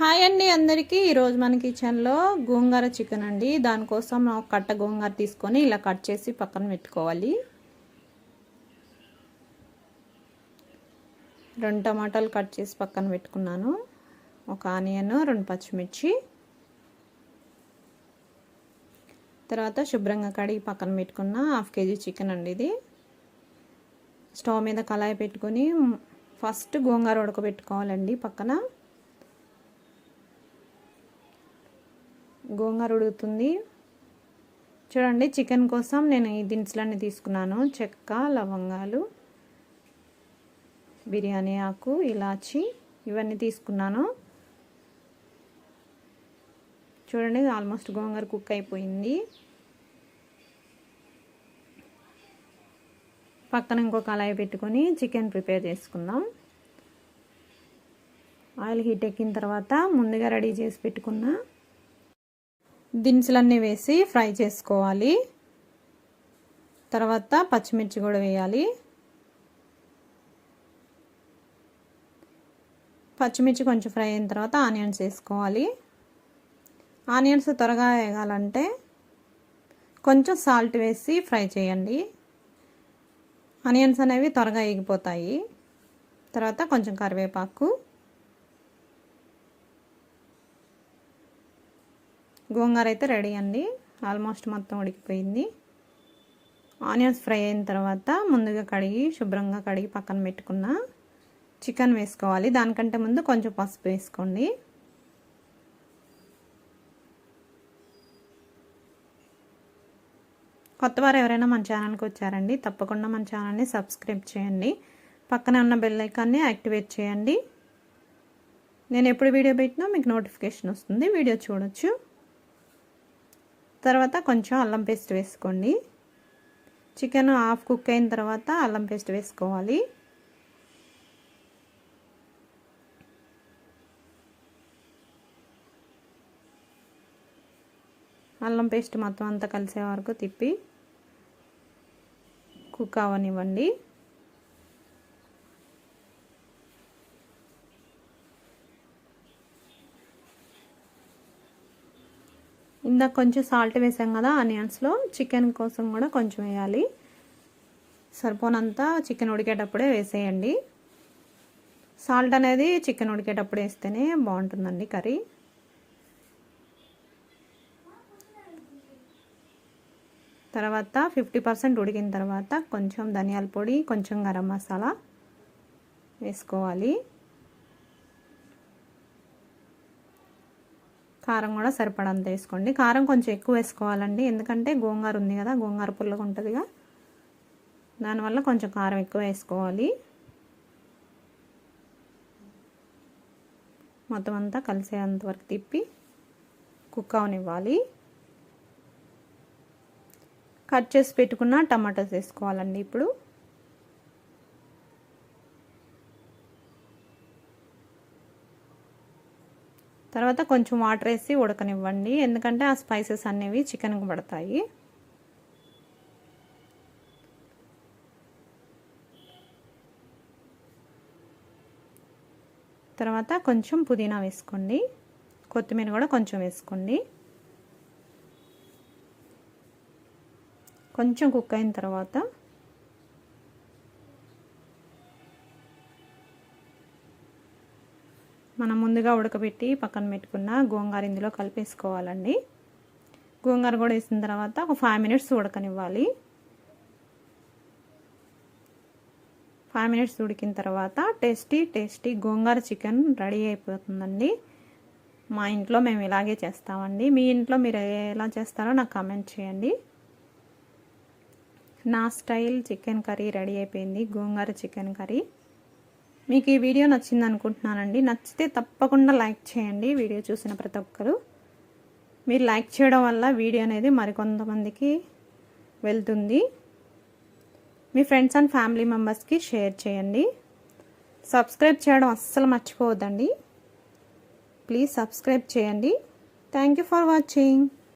Hi అండి అందరికీ. ఈరోజు మన కిచెన్లో గోంగూర చికెన్ అండి. దానికోసం ఒక కట్ట గోంగూర తీసుకొని ఇలా కట్ చేసి పక్కన పెట్టుకోవాలి. రెండు టమాటాలు కట్ చేసి పక్కన పెట్టుకున్నాను. ఒక ఆనియన్ రెండు పచ్చిమిర్చి. తర్వాత శుభ్రంగా కడిగి పక్కన పెట్టుకున్న హాఫ్ కేజీ చికెన్ అండి ఇది. స్టవ్ మీద కళాయి పెట్టుకొని ఫస్ట్ గోంగూర ఉడకబెట్టుకోవాలండి పక్కన. గోంగూర ఉడుకుతుంది. చూడండి చికెన్ కోసం నేను ఈ దినుసులన్నీ తీసుకున్నాను. చెక్క లవంగాలు బిర్యానీ ఆకు ఇలాచి ఇవన్నీ తీసుకున్నాను. చూడండి ఆల్మోస్ట్ గోంగూర కుక్ అయిపోయింది. పక్కన ఇంకో కళాయి పెట్టుకొని చికెన్ ప్రిపేర్ చేసుకుందాం. ఆయిల్ హీట్ ఎక్కిన తర్వాత ముందుగా రెడీ చేసి పెట్టుకున్న దినుసులన్నీ వేసి ఫ్రై చేసుకోవాలి. తర్వాత పచ్చిమిర్చి కూడా వేయాలి. పచ్చిమిర్చి కొంచెం ఫ్రై అయిన తర్వాత ఆనియన్స్ వేసుకోవాలి. ఆనియన్స్ త్వరగా వేగాలంటే కొంచెం సాల్ట్ వేసి ఫ్రై చేయండి. ఆనియన్స్ అనేవి త్వరగా ఎగిపోతాయి తర్వాత కొంచెం కరివేపాకు గోంగూర అయితే రెడీ అండి. ఆల్మోస్ట్ మొత్తం ఉడికిపోయింది. ఆనియన్స్ ఫ్రై అయిన తర్వాత ముందుగా కడిగి శుభ్రంగా కడిగి పక్కన పెట్టుకున్న చికెన్ వేసుకోవాలి. దానికంటే ముందు కొంచెం పసుపు వేసుకోండి. కొత్తవారు ఎవరైనా మన ఛానల్కి వచ్చారండి తప్పకుండా మన ఛానల్ని సబ్స్క్రైబ్ చేయండి. పక్కనే ఉన్న బెల్ ఐకాన్ని యాక్టివేట్ చేయండి. నేను ఎప్పుడు వీడియో పెట్టినా మీకు నోటిఫికేషన్ వస్తుంది. వీడియో చూడొచ్చు. తర్వాత కొంచెం అల్లం పేస్ట్ వేసుకోండి. చికెన్ హాఫ్ కుక్ అయిన తర్వాత అల్లం పేస్ట్ వేసుకోవాలి. అల్లం పేస్ట్ మొత్తం అంతా కలిసే వరకు తిప్పి కుక్ అవనివ్వండి. ఇందాక కొంచెం సాల్ట్ వేసాం కదా ఆనియన్స్లో చికెన్ కోసం కూడా కొంచెం వేయాలి. సరిపోనంత చికెన్ ఉడికేటప్పుడే వేసేయండి. సాల్ట్ అనేది చికెన్ ఉడికేటప్పుడు వేస్తేనే బాగుంటుందండి కర్రీ. తర్వాత ఫిఫ్టీ పర్సెంట్ ఉడికిన తర్వాత కొంచెం ధనియాల పొడి కొంచెం గరం మసాలా వేసుకోవాలి. కారం కూడా సరిపడంత వేసుకోండి. కారం కొంచెం ఎక్కువ వేసుకోవాలండి. ఎందుకంటే గోంగూర ఉంది కదా గోంగూర పుల్లగా ఉంటుందిగా. దానివల్ల కొంచెం కారం ఎక్కువ వేసుకోవాలి. మొత్తం అంతా కలిసేంత వరకు తిప్పి కుక్ అవనివ్వాలి. కట్ చేసి పెట్టుకున్న టమాటాస్ వేసుకోవాలండి ఇప్పుడు. తర్వాత కొంచెం వాటర్ వేసి ఉడకనివ్వండి. ఎందుకంటే ఆ స్పైసెస్ అనేవి చికెన్కి పడతాయి. తర్వాత కొంచెం పుదీనా వేసుకోండి. కొత్తిమీర కూడా కొంచెం వేసుకోండి. కొంచెం కుక్ అయిన తర్వాత మనం ముందుగా ఉడకబెట్టి పక్కన పెట్టుకున్న గోంగూర ఇందులో కలిపేసుకోవాలండి. గోంగూర కూడా వేసిన తర్వాత ఒక ఫైవ్ మినిట్స్ ఉడకనివ్వాలి. ఫైవ్ మినిట్స్ ఉడికిన తర్వాత tasty tasty gongura chicken ready అయిపోతుందండి. మా ఇంట్లో మేము ఇలాగే చేస్తామండి. మీ ఇంట్లో మీరు ఎలా చేస్తారో నాకు కామెంట్ చేయండి. నా స్టైల్ చికెన్ కర్రీ రెడీ అయిపోయింది. గోంగూర చికెన్ కర్రీ మీకు ఈ వీడియో నచ్చింది అనుకుంటున్నానండి. నచ్చితే తప్పకుండా లైక్ చేయండి. వీడియో చూసిన ప్రతి ఒక్కరు. మీరు లైక్ చేయడం వల్ల వీడియో అనేది మరికొంతమందికి వెళ్తుంది. మీ ఫ్రెండ్స్ అండ్ ఫ్యామిలీ మెంబర్స్కి షేర్ చేయండి. సబ్స్క్రైబ్ చేయడం అస్సలు మర్చిపోవద్దండి. ప్లీజ్ సబ్స్క్రైబ్ చేయండి. Thank you for watching.